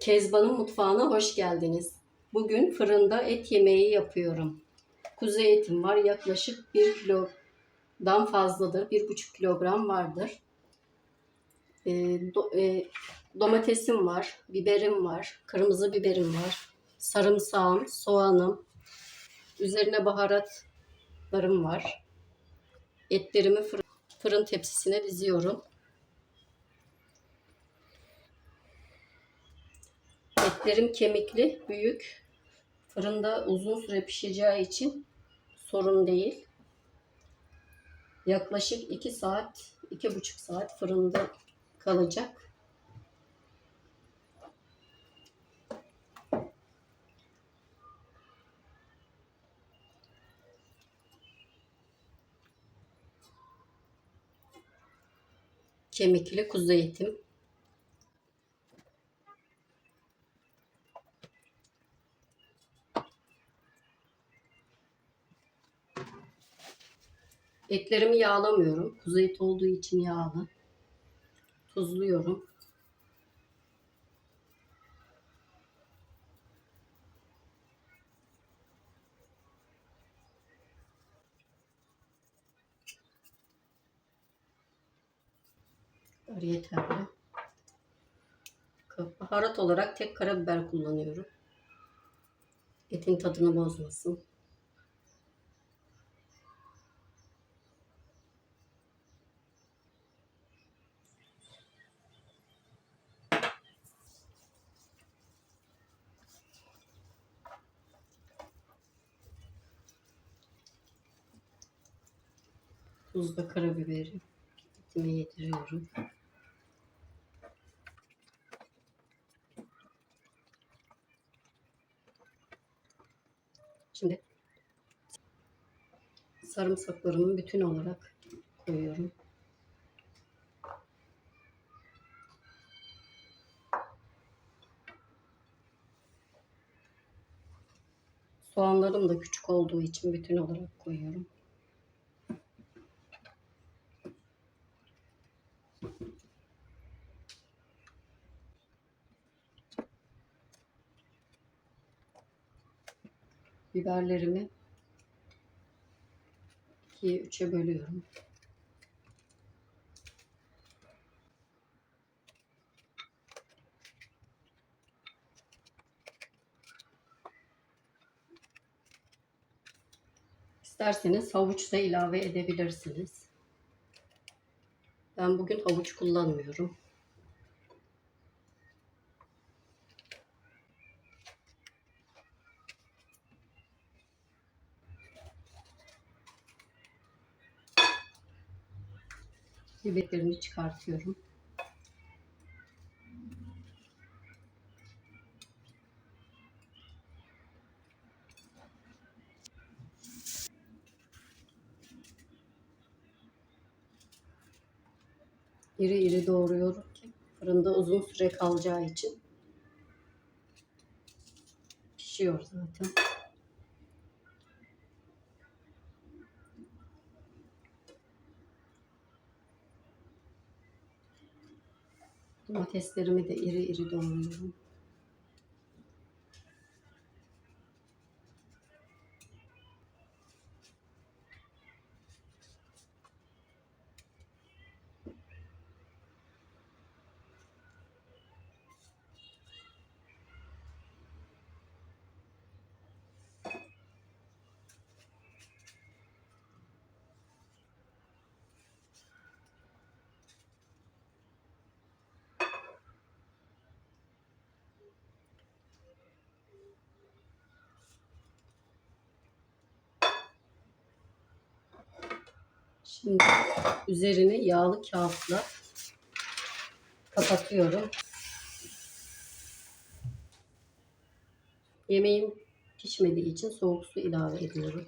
Kezban'ın mutfağına hoş geldiniz. Bugün fırında et yemeği yapıyorum. Kuzu etim var. Yaklaşık 1 kilodan fazladır. 1,5 kilogram vardır. Ee, do- e, domatesim var. Biberim var. Kırmızı biberim var. Sarımsağım, soğanım. Üzerine baharatlarım var. Etlerimi fırın, fırın tepsisine diziyorum. Etlerim kemikli, büyük. Fırında uzun süre pişeceği için sorun değil. Yaklaşık 2 saat, 2,5 saat fırında kalacak. Kemikli kuzu etim. Etlerimi yağlamıyorum. Kuzu eti olduğu için yağlı. Tuzluyorum. Kadar yeterli. Baharat olarak tek karabiber kullanıyorum. Etin tadını bozmasın. Tuzla karabiberi etime yediriyorum. Şimdi sarımsaklarımı bütün olarak koyuyorum. Soğanlarım da küçük olduğu için bütün olarak koyuyorum. Biberlerimi ikiye üçe bölüyorum. İsterseniz havuç da ilave edebilirsiniz. Ben bugün havuç kullanmıyorum. Biberlerini çıkartıyorum. İri iri doğruyorum ki fırında uzun süre kalacağı için pişiyor zaten. Domateslerimi de iri iri doğruyorum. Şimdi üzerini yağlı kağıtla kapatıyorum. Yemeğim pişmediği için soğuk su ilave ediyorum.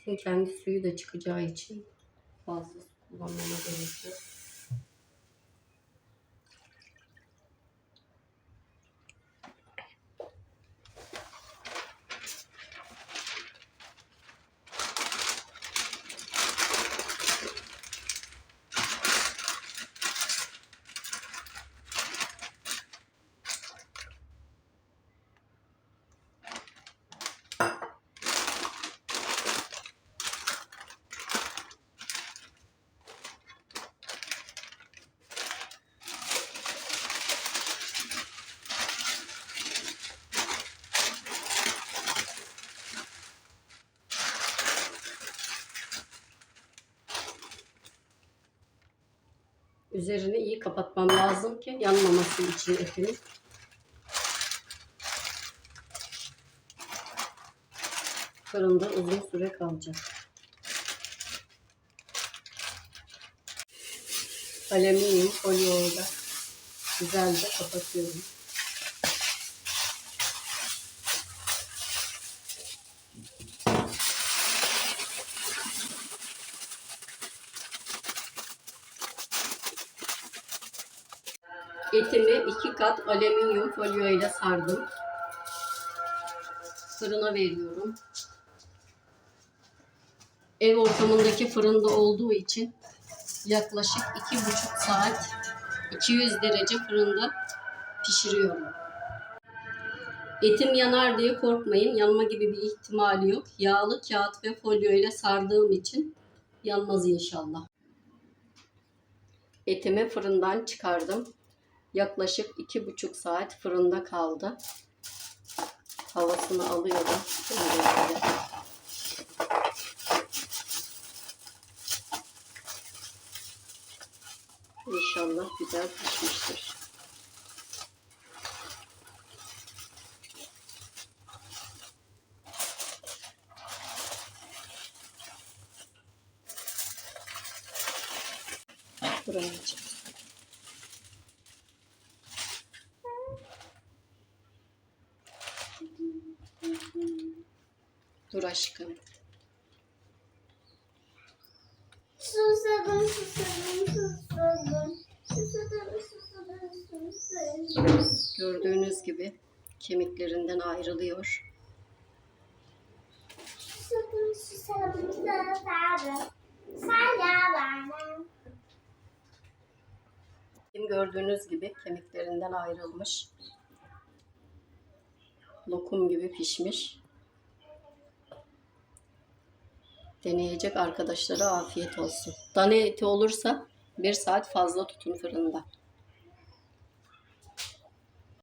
Etin kendi suyu da çıkacağı için fazla kullanmama gerek. Üzerini iyi kapatmam lazım ki yanmaması için etimin. Fırında uzun süre kalacak. Alüminyum folyoyla güzelce kapatıyorum. Etimi iki kat alüminyum folyo ile sardım. Fırına veriyorum. Ev ortamındaki fırında olduğu için yaklaşık iki buçuk saat 200 derece fırında pişiriyorum. Etim yanar diye korkmayın. Yanma gibi bir ihtimali yok. Yağlı kağıt ve folyo ile sardığım için yanmaz inşallah. Etimi fırından çıkardım. Yaklaşık iki buçuk saat fırında kaldı. Havasını. Şöyle. İnşallah güzel pişmiştir. Fırıncı. Dur aşkım. Susadım, susadım, susadım. Susadım, susadım, susadım. Gördüğünüz gibi kemiklerinden ayrılıyor. Susadım, susadım, susadım. Gördüğünüz gibi kemiklerinden ayrılmış. Lokum gibi pişmiş. Deneyecek arkadaşlara afiyet olsun. Dana eti olursa bir saat fazla tutun fırında.